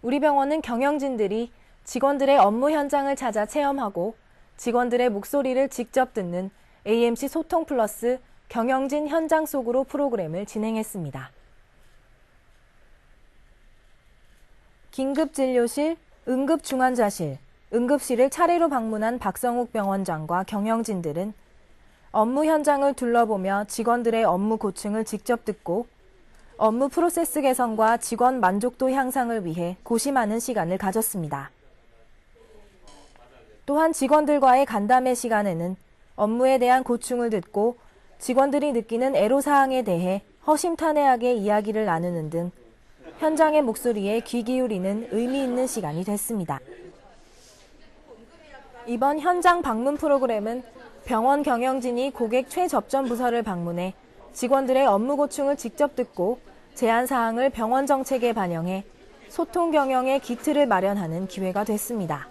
우리 병원은 경영진들이 직원들의 업무 현장을 찾아 체험하고 직원들의 목소리를 직접 듣는 AMC 소통 플러스 경영진 현장 속으로 프로그램을 진행했습니다. 긴급진료실, 응급중환자실, 응급실을 차례로 방문한 박성욱 병원장과 경영진들은 업무 현장을 둘러보며 직원들의 업무 고충을 직접 듣고 업무 프로세스 개선과 직원 만족도 향상을 위해 고심하는 시간을 가졌습니다. 또한 직원들과의 간담회 시간에는 업무에 대한 고충을 듣고 직원들이 느끼는 애로사항에 대해 허심탄회하게 이야기를 나누는 등 현장의 목소리에 귀 기울이는 의미 있는 시간이 됐습니다. 이번 현장 방문 프로그램은 병원 경영진이 고객 최접점 부서를 방문해 직원들의 업무 고충을 직접 듣고 제안 사항을 병원 정책에 반영해 소통 경영의 기틀을 마련하는 기회가 됐습니다.